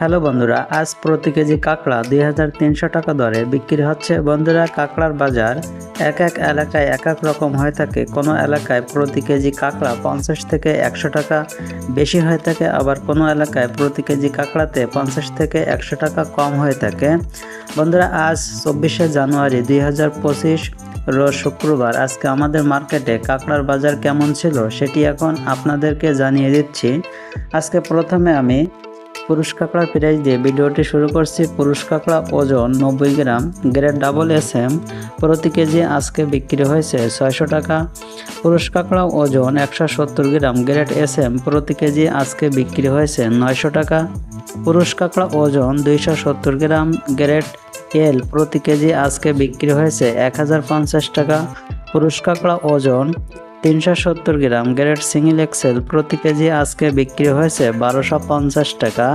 Hello বন্ধুরা, আজ প্রতি কেজি কাঁকড়া দুই হাজার তিনশো টাকা দরে বিক্রি হচ্ছে। বন্ধুরা, কাঁকড়ার বাজার এক এক এলাকায় এক এক রকম হয়ে থাকে। কোনো এলাকায় প্রতি কেজি কাঁকড়া পঞ্চাশ থেকে একশো টাকা, বেশি হয়ে থাকে। আবার কোনো এলাকায় প্রতি কেজি কাঁকড়াতে পঞ্চাশ থেকে একশো টাকা কম হয়ে থাকে। বন্ধুরা, আজ চব্বিশে জানুয়ারি দুই হাজার পঁচিশ রোজ শুক্রবার। আজকে আমাদের মার্কেটে কাঁকড়ার বাজার কেমন ছিল সেটি এখন আপনাদেরকে জানিয়ে দিচ্ছি। আজকে প্রথমে আমি পুরুষ কাঁকড়ার প্রাইস দিয়ে ভিডিওটি শুরু করছি। পুরুষ কাঁকড়া ওজন নব্বই gram, grade double S M প্রতি কেজি আজকে বিক্রি হয়েছে ছয়শো টাকা। পুরুষ কাঁকড়া ওজন একশো সত্তর গ্রাম, গ্রেড এস এম প্রতি কেজি আজকে বিক্রি হয়েছে নয়শো টাকা। পুরুষ কাঁকড়া ওজন দুইশো সত্তর গ্রাম, গ্রেড এল, প্রতি কেজি আজকে বিক্রি হয়েছে এক হাজার পঞ্চাশ টাকা। পুরুষ কাঁকড়া ওজন তিনশো সত্তর গ্রাম গ্রেড সিঙ্গেল এক্সেল প্রতি কেজি আজকে বিক্রি হয়েছে বারোশো পঞ্চাশ টাকা।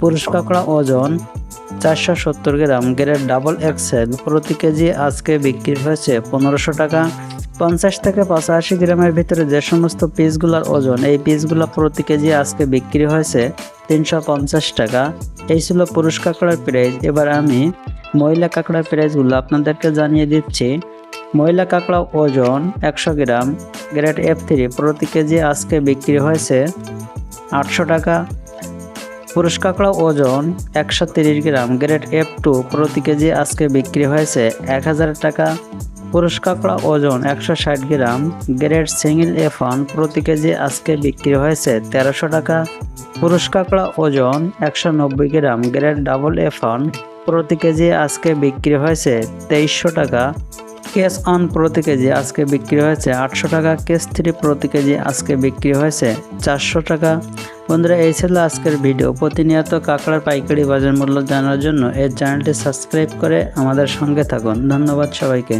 পুরুষ কাঁকড়া ওজন চারশো সত্তর গ্রাম গ্রেড ডাবল এক্সেল প্রতি কেজি আজকে বিক্রি হয়েছে পনেরোশো টাকা। পঞ্চাশ থেকে পঁচাশি গ্রামের ভিতরে যে সমস্ত পিসগুলোর ওজন, এই পিসগুলো প্রতি কেজি আজকে বিক্রি হয়েছে তিনশো পঞ্চাশ টাকা। এই ছিল পুরুষ কাঁকড়ার প্রাইস এবার আমি মহিলা কাঁকড়ার প্রাইসগুলো আপনাদেরকে জানিয়ে দিচ্ছি। মহিলা কাঁকড়া ওজন একশো গ্রাম, গ্রেড এফ থ্রি প্রতি কেজি আজকে বিক্রি হয়েছে আটশো টাকা। পুরুষ কাঁকড়া ওজন একশো তিরিশ গ্রাম, গ্রেড এফ টু প্রতি কেজি আজকে বিক্রি হয়েছে এক হাজার টাকা। পুরুষ কাঁকড়া ওজন একশো ষাট gram, grade single F one প্রতি কেজি আজকে বিক্রি হয়েছে তেরোশো টাকা। পুরুষ কাঁকড়া ওজন একশো নব্বই gram, grade double F one প্রতি কেজি আজকে বিক্রি হয়েছে তেইশশো টাকা। কেস অন প্রতি কেজি আজকে বিক্রি হয়েছে আটশো টাকা, কেস থ্রি প্রতি কেজি আজকে বিক্রি হয়েছে চারশো টাকা। বন্ধুরা, এই ছিল আজকের ভিডিও। প্রতিনিয়ত কাঁকড়ার পাইকারি বাজার মূল্য জানার জন্য এই চ্যানেলটি সাবস্ক্রাইব করে আমাদের সঙ্গে থাকুন। ধন্যবাদ সবাইকে।